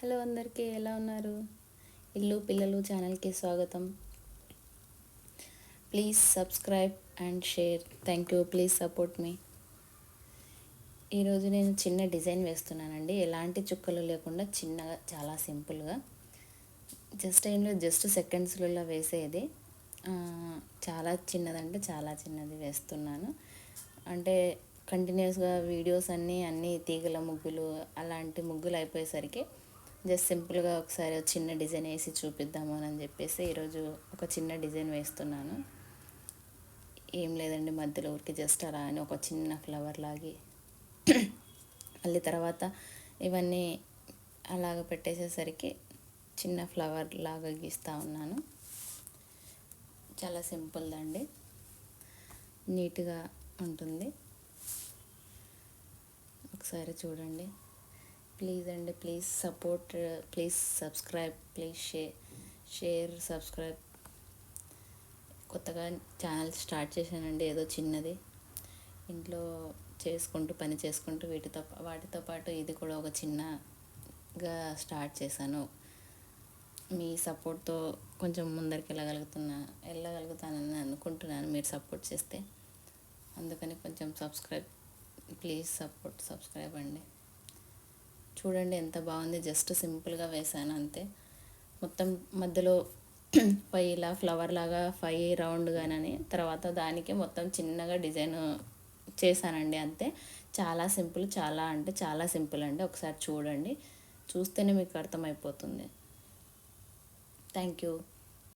Hello అందరికీ ఎలా ఉన్నారు? ఇల్లు పిల్లలు ఛానల్కి స్వాగతం. Please subscribe and share. Thank you. Please support మీ. ఈరోజు నేను చిన్న డిజైన్ వేస్తున్నానండి. ఎలాంటి చుక్కలు లేకుండా చిన్నగా చాలా సింపుల్గా. జస్ట్ టైంలో జస్ట్ సెకండ్స్లలో వేసేది. చాలా చిన్నదంటే చాలా చిన్నది వేస్తున్నాను. అంటే కంటిన్యూస్గా వీడియోస్ అన్నీ అన్నీ తీగల ముగ్గులు అలాంటి ముగ్గులు అయిపోయేసరికి జస్ట్ సింపుల్గా ఒకసారి చిన్న డిజైన్ వేసి చూపిద్దాము అని చెప్పేసి ఈరోజు ఒక చిన్న డిజైన్ వేస్తున్నాను. ఏం లేదండి మధ్యలో ఊరికి జస్ట్ అలా అని ఒక చిన్న ఫ్లవర్ లాగి. మళ్ళీ తర్వాత ఇవన్నీ అలాగ పెట్టేసేసరికి చిన్న ఫ్లవర్ లాగా గీస్తూ ఉన్నాను. చాలా సింపుల్ అండి. నీట్గా ఉంటుంది. ఒకసారి చూడండి. ప్లీజ్ అండి please support please subscribe please share share subscribe కొత్తగా ఛానల్ స్టార్ట్ చేశానండి ఏదో చిన్నది. ఇంట్లో చేసుకుంటూ పని చేసుకుంటూ వీటితో వాటితో పాటు ఇది కూడా ఒక చిన్నగా స్టార్ట్ చేశాను. మీ సపోర్ట్తో కొంచెం ముందరికి వెళ్ళగలుగుతున్నా వెళ్ళగలుగుతానని అనుకుంటున్నాను మీరు సపోర్ట్ చేస్తే. అందుకని కొంచెం సబ్స్క్రైబ్ ప్లీజ్ సపోర్ట్ సబ్స్క్రైబ్ అండి. చూడండి ఎంత బాగుంది. జస్ట్ సింపుల్గా వేసాను అంతే. మొత్తం మధ్యలో పై ఇలా ఫ్లవర్ లాగా ఫై రౌండ్గానని తర్వాత దానికి మొత్తం చిన్నగా డిజైన్ చేశానండి అంతే. చాలా సింపుల్ చాలా అంటే చాలా సింపుల్ అండి. ఒకసారి చూడండి. చూస్తేనే మీకు అర్థమైపోతుంది. Thank you.